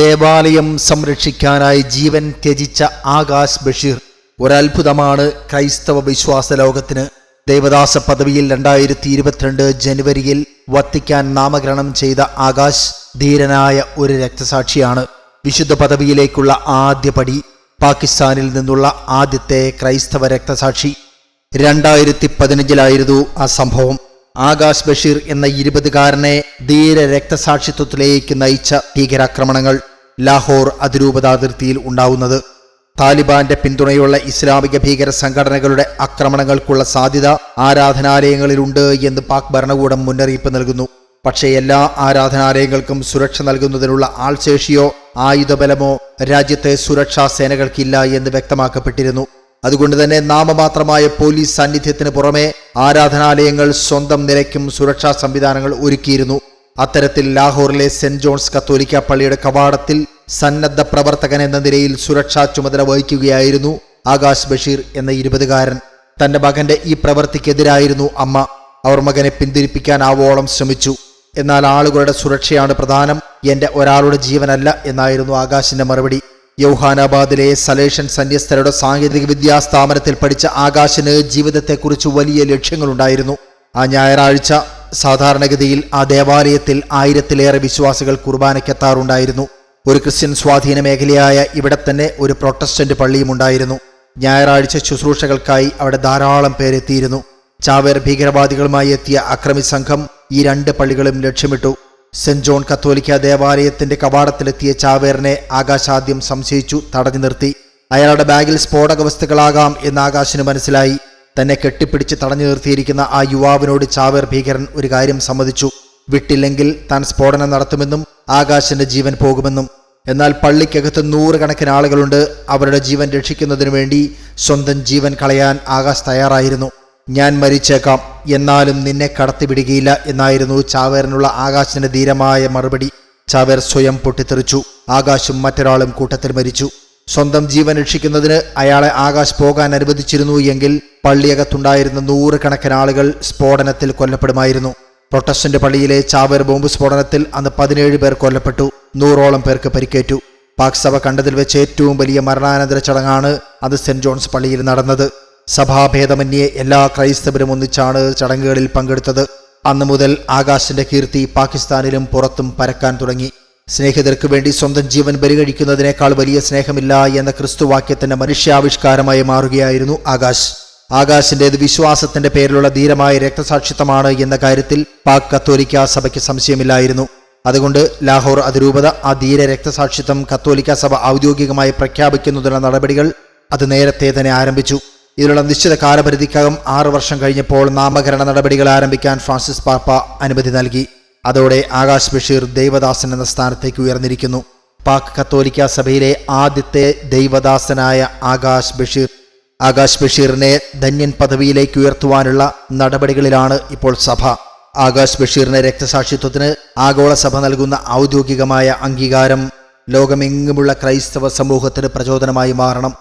ദേവാലയം സംരക്ഷിക്കാനായി ജീവൻ ത്യജിച്ച ആകാശ് ബഷീർ ഒരത്ഭുതമാണ് ക്രൈസ്തവ വിശ്വാസ ലോകത്തിന്. ദേവദാസ പദവിയിൽ രണ്ടായിരത്തി ഇരുപത്തിരണ്ട് ജനുവരിയിൽ വത്തിക്കാൻ നാമകരണം ചെയ്ത ആകാശ് ധീരനായ ഒരു രക്തസാക്ഷിയാണ്. വിശുദ്ധ പദവിയിലേക്കുള്ള ആദ്യ പടി പാകിസ്ഥാനിൽ നിന്നുള്ള ആദ്യത്തെ ക്രൈസ്തവ രക്തസാക്ഷി. രണ്ടായിരത്തി പതിനഞ്ചിലായിരുന്നു ആ സംഭവം. ആകാശ് ബഷീർ എന്ന ഇരുപതുകാരനെ ധീര രക്തസാക്ഷിത്വത്തിലേക്ക് നയിച്ച ഭീകരാക്രമണങ്ങൾ ലാഹോർ അതിരൂപതാതിർത്തിയിൽ ഉണ്ടാവുന്നത്. താലിബാന്റെ പിന്തുണയുള്ള ഇസ്ലാമിക ഭീകര സംഘടനകളുടെ ആക്രമണങ്ങൾക്കുള്ള സാധ്യത ആരാധനാലയങ്ങളിലുണ്ട് എന്ന് പാക് ഭരണകൂടം മുന്നറിയിപ്പ് നൽകുന്നു. പക്ഷേ എല്ലാ ആരാധനാലയങ്ങൾക്കും സുരക്ഷ നൽകുന്നതിനുള്ള ആൾശേഷിയോ ആയുധബലമോ രാജ്യത്തെ സുരക്ഷാ സേനകൾക്കില്ല എന്ന് വ്യക്തമാക്കപ്പെട്ടിരുന്നു. അതുകൊണ്ട് തന്നെ നാമമാത്രമായ പോലീസ് സാന്നിധ്യത്തിന് പുറമെ ആരാധനാലയങ്ങൾ സ്വന്തം നിലയ്ക്കും സുരക്ഷാ സംവിധാനങ്ങൾ ഒരുക്കിയിരുന്നു. അത്തരത്തിൽ ലാഹോറിലെ സെന്റ് ജോൺസ് കത്തോലിക്ക പള്ളിയുടെ കവാടത്തിൽ സന്നദ്ധ പ്രവർത്തകൻ എന്ന നിലയിൽ സുരക്ഷാ ചുമതല വഹിക്കുകയായിരുന്നു ആകാശ് ബഷീർ എന്ന ഇരുപതുകാരൻ. തന്റെ മകന്റെ ഈ പ്രവൃത്തിക്കെതിരായിരുന്നു അമ്മ. അവർ മകനെ പിന്തിരിപ്പിക്കാൻ ആവോളം ശ്രമിച്ചു. എന്നാൽ ആളുകളുടെ സുരക്ഷയാണ് പ്രധാനം. എന്റെ ഒരാളുടെ ജീവനല്ല എന്നായിരുന്നു ആകാശിന്റെ മറുപടി. യൗഹാനാബാദിലെ സലേഷൻ സന്യസ്തരുടെ സാങ്കേതിക വിദ്യാ സ്ഥാപനത്തിൽ പഠിച്ച ആകാശിന് ജീവിതത്തെക്കുറിച്ച് വലിയ ലക്ഷ്യങ്ങളുണ്ടായിരുന്നു. ആ ഞായറാഴ്ച സാധാരണഗതിയിൽ ആ ദേവാലയത്തിൽ ആയിരത്തിലേറെ വിശ്വാസികൾ കുർബാനയ്ക്കെത്താറുണ്ടായിരുന്നു. ഒരു ക്രിസ്ത്യൻ സ്വാധീന മേഖലയായ ഇവിടെ തന്നെ ഒരു പ്രൊട്ടസ്റ്റന്റ് പള്ളിയും ഉണ്ടായിരുന്നു. ഞായറാഴ്ച ശുശ്രൂഷകൾക്കായി അവിടെ ധാരാളം പേരെത്തിയിരുന്നു. ചാവേർ ഭീകരവാദികളുമായി എത്തിയ അക്രമി സംഘം ഈ രണ്ട് പള്ളികളും ലക്ഷ്യമിട്ടു. സെന്റ് ജോൺ കത്തോലിക്ക ദേവാലയത്തിന്റെ കവാടത്തിലെത്തിയ ചാവേറിനെ ആകാശാദ്യം സംശയിച്ചു തടഞ്ഞു നിർത്തി. അയാളുടെ ബാഗിൽ സ്ഫോടക വസ്തുക്കളാകാം എന്ന് ആകാശിന് മനസ്സിലായി. തന്നെ കെട്ടിപ്പിടിച്ച് തടഞ്ഞു നിർത്തിയിരിക്കുന്ന ആ യുവാവിനോട് ചാവേർ ഭീകരൻ ഒരു കാര്യം സമ്മതിച്ചു. വിട്ടില്ലെങ്കിൽ താൻ സ്ഫോടനം നടത്തുമെന്നും ആകാശിന്റെ ജീവൻ പോകുമെന്നും. എന്നാൽ പള്ളിക്കകത്ത് നൂറുകണക്കിന് ആളുകളുണ്ട്. അവരുടെ ജീവൻ രക്ഷിക്കുന്നതിനു വേണ്ടി സ്വന്തം ജീവൻ കളയാൻ ആകാശ് തയ്യാറായിരുന്നു. ഞാൻ മരിച്ചേക്കാം. എന്നാലും നിന്നെ കടത്തിവിടുകയില്ല എന്നായിരുന്നു ചാവേറിനുള്ള ആകാശിന്റെ ധീരമായ മറുപടി. ചാവേർ സ്വയം പൊട്ടിത്തെറിച്ചു. ആകാശും മറ്റൊരാളും കൂട്ടത്തിൽ മരിച്ചു. സ്വന്തം ജീവൻ രക്ഷിക്കുന്നതിന് അയാളെ ആകാശ് പോകാൻ അനുവദിച്ചിരുന്നു എങ്കിൽ പള്ളിയകത്തുണ്ടായിരുന്ന നൂറുകണക്കിന് ആളുകൾ സ്ഫോടനത്തിൽ കൊല്ലപ്പെടുമായിരുന്നു. പ്രൊട്ടസ്റ്റന്റ് പള്ളിയിലെ ചാവേർ ബോംബ് സ്ഫോടനത്തിൽ അന്ന് പതിനേഴ് പേർ കൊല്ലപ്പെട്ടു. നൂറോളം പേർക്ക് പരിക്കേറ്റു. പാക് സഭ കണ്ടതിൽ വെച്ച് ഏറ്റവും വലിയ മരണാനന്തര ചടങ്ങാണ് അത് സെന്റ് ജോൺസ് പള്ളിയിൽ നടന്നത്. സഭാഭേദമന്യേ എല്ലാ ക്രൈസ്തവരും ഒന്നിച്ചാണ് ചടങ്ങുകളിൽ പങ്കെടുത്തത്. അന്നു മുതൽ ആകാശിന്റെ കീർത്തി പാകിസ്ഥാനിലും പുറത്തും പരക്കാൻ തുടങ്ങി. സ്നേഹിതർക്ക് വേണ്ടി സ്വന്തം ജീവൻ ബലികഴിക്കുന്നതിനേക്കാൾ വലിയ സ്നേഹമില്ല എന്ന ക്രിസ്തുവാക്യത്തിന്റെ മനുഷ്യാവിഷ്കാരമായി മാറുകയായിരുന്നു ആകാശ്. ആകാശിന്റേത് വിശ്വാസത്തിന്റെ പേരിലുള്ള ധീരമായ രക്തസാക്ഷിത്വമാണ് എന്ന കാര്യത്തിൽ പാക് കത്തോലിക്ക സഭയ്ക്ക് സംശയമില്ലായിരുന്നു. അതുകൊണ്ട് ലാഹോർ അതിരൂപത ആ ധീര രക്തസാക്ഷിത്വം കത്തോലിക്ക സഭ ഔദ്യോഗികമായി പ്രഖ്യാപിക്കുന്നതിനുള്ള നടപടികൾ അത് നേരത്തെ തന്നെ ആരംഭിച്ചു. ഇതിനുള്ള നിശ്ചിത കാലപരിധിക്കകം ആറു വർഷം കഴിഞ്ഞപ്പോൾ നാമകരണ നടപടികൾ ആരംഭിക്കാൻ ഫ്രാൻസിസ് പാപ്പ അനുമതി നൽകി. അതോടെ ആകാശ് ബഷീർ ദൈവദാസൻ എന്ന സ്ഥാനത്തേക്ക് ഉയർന്നിരിക്കുന്നു. പാക് കത്തോലിക്ക സഭയിലെ ആദ്യത്തെ ദൈവദാസനായ ആകാശ് ബഷീർ. ആകാശ് ബഷീറിനെ ധന്യൻ പദവിയിലേക്ക് ഉയർത്തുവാനുള്ള നടപടികളിലാണ് ഇപ്പോൾ സഭ. ആകാശ് ബഷീറിന്റെ രക്തസാക്ഷിത്വത്തിന് ആഗോള സഭ നൽകുന്ന ഔദ്യോഗികമായ അംഗീകാരം ലോകമെങ്ങുമുള്ള ക്രൈസ്തവ സമൂഹത്തിന് പ്രചോദനമായി മാറണം.